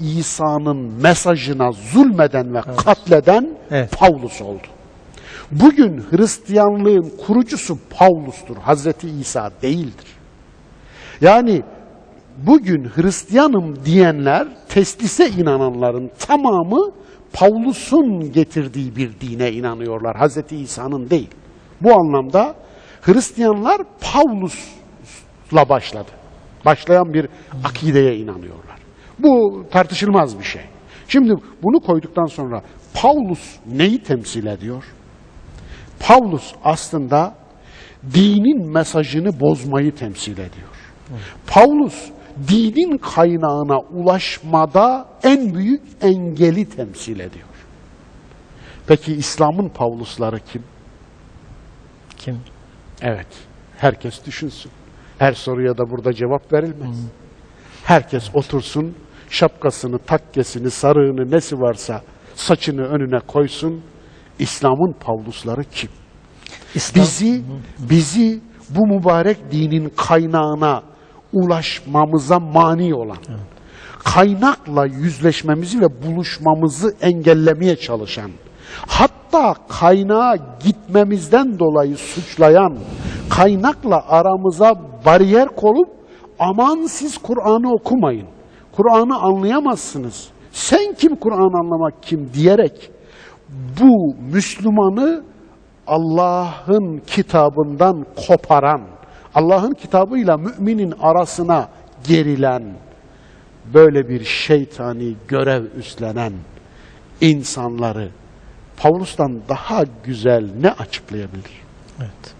İsa'nın mesajına zulmeden ve katleden Evet. Pavlus oldu. Bugün Hristiyanlığın kurucusu Pavlus'tur. Hazreti İsa değildir. Yani bugün Hristiyanım diyenler, teslise inananların tamamı Pavlus'un getirdiği bir dine inanıyorlar. Hazreti İsa'nın değil. Bu anlamda Hristiyanlar Pavlus'la başladı. Başlayan bir akideye inanıyorlar. Bu tartışılmaz bir şey. Şimdi bunu koyduktan sonra Paulus neyi temsil ediyor? Paulus aslında dinin mesajını bozmayı temsil ediyor. Paulus dinin kaynağına ulaşmada en büyük engeli temsil ediyor. Peki İslam'ın Paulusları kim? Kim? Evet. Herkes düşünsün. Her soruya da burada cevap verilmez. Herkes otursun, şapkasını, takkesini, sarığını, nesi varsa saçını önüne koysun. İslam'ın Pavlusları kim? İslam. Bizi bizi bu mübarek dinin kaynağına ulaşmamıza mani olan, kaynakla yüzleşmemizi ve buluşmamızı engellemeye çalışan, hatta kaynağa gitmemizden dolayı suçlayan, kaynakla aramıza bariyer konup aman siz Kur'an'ı okumayın, Kur'an'ı anlayamazsınız, sen kim Kur'an anlamak kim diyerek bu Müslümanı Allah'ın kitabından koparan, Allah'ın kitabıyla müminin arasına gerilen, böyle bir şeytani görev üstlenen insanları Pavlus'tan daha güzel ne açıklayabilir? Evet.